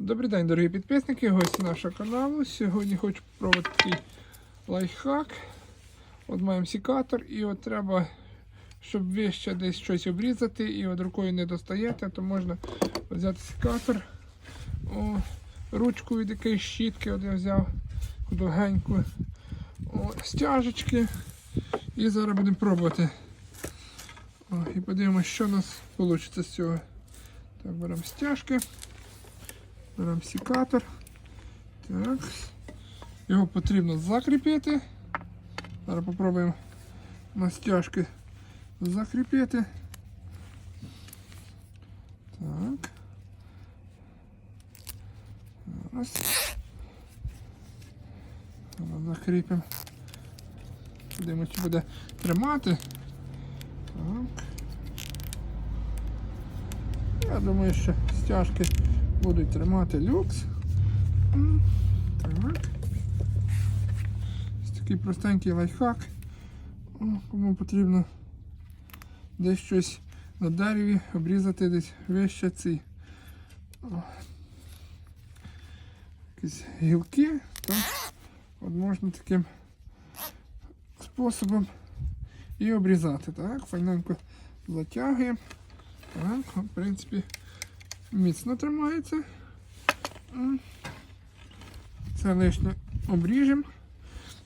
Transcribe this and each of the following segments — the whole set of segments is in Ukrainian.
Добрий день, дорогі підписники, гості нашого каналу. Сьогодні хочу спробувати такий лайфхак. От маємо сікатор і от треба, щоб ви ще десь щось обрізати і от рукою не достаєте, то можна взяти сікатор, о, ручку від якоїсь щітки, от я взяв довгеньку, о, стяжечки. І зараз будемо пробувати. О, і подивимося, що у нас вийде з цього. Так, беремо стяжки. Беремо сікатор. Так. Його потрібно закріпити. Зараз спробуємо на стяжки закріпити. Так. Зараз. Зараз закріпимо. Подивимося, чи буде тримати. Так. Я думаю, що стяжки будуть тримати люкс. Так. Ось такий простенький лайфхак. Кому потрібно десь щось на дереві обрізати десь вище ці якісь гілки, то от можна таким способом і обрізати. Так, файненько затягуємо. Так, в принципі, міцно тримається. Це лишнє обріжемо.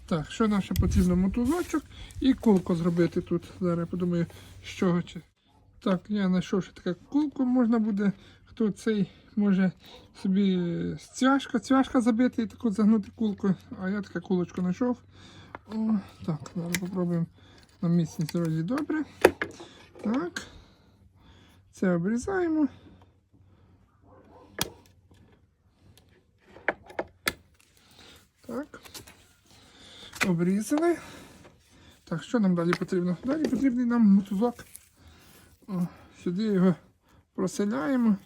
Так, що нам ще потрібно? Мотузочок і кулку зробити тут. Зараз я подумаю, з чого чи. Так, я знайшов ще таку кулку, можна буде, хто цей може собі цвяшка, цвяшка забити і таку загнути кулку, а я таку кулочку знайшов. О, так, зараз спробуємо на міцність вроді добре. Так. Це обрізаємо. Так. Обрізали. Так, що нам далі потрібно? Далі потрібний нам мотузок. О, сюди його проселяємо.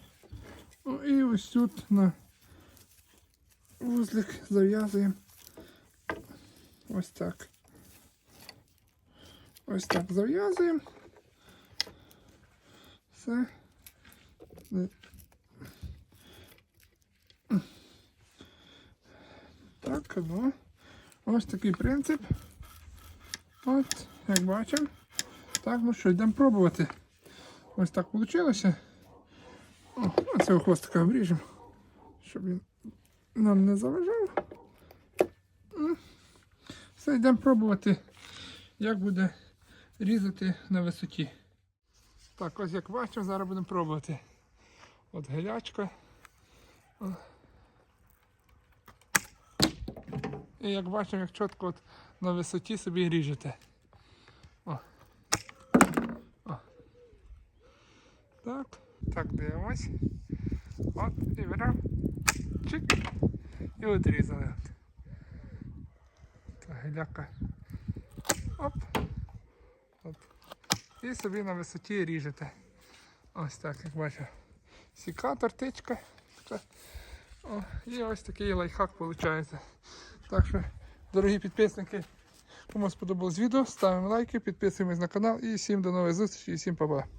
О, і ось тут на вузлик зав'язуємо. Ось так. Ось так зав'язуємо. Все. Так, ну. Ось такий принцип. От, як бачимо. Так, ну що, йдемо пробувати. Ось так вийшло. О, а цього хвостика обріжемо, щоб він нам не заважав. Все, йдемо пробувати, як буде різати на висоті. Так, ось як бачимо, зараз будемо пробувати. От гелячка. О. І як бачимо, як чітко от на висоті собі ріжете. О. О. Так, так, дивимось. От, і беремо. Чик. І відрізали. Та геляка. Оп. От. І собі на висоті ріжете. Ось так, як бачу. Сікатор, тичка. О, і ось такий лайфхак виходить. Так що, дорогі підписники, кому сподобалось відео, ставимо лайки, підписуємось на канал і всім до нових зустрічей і всім па-па.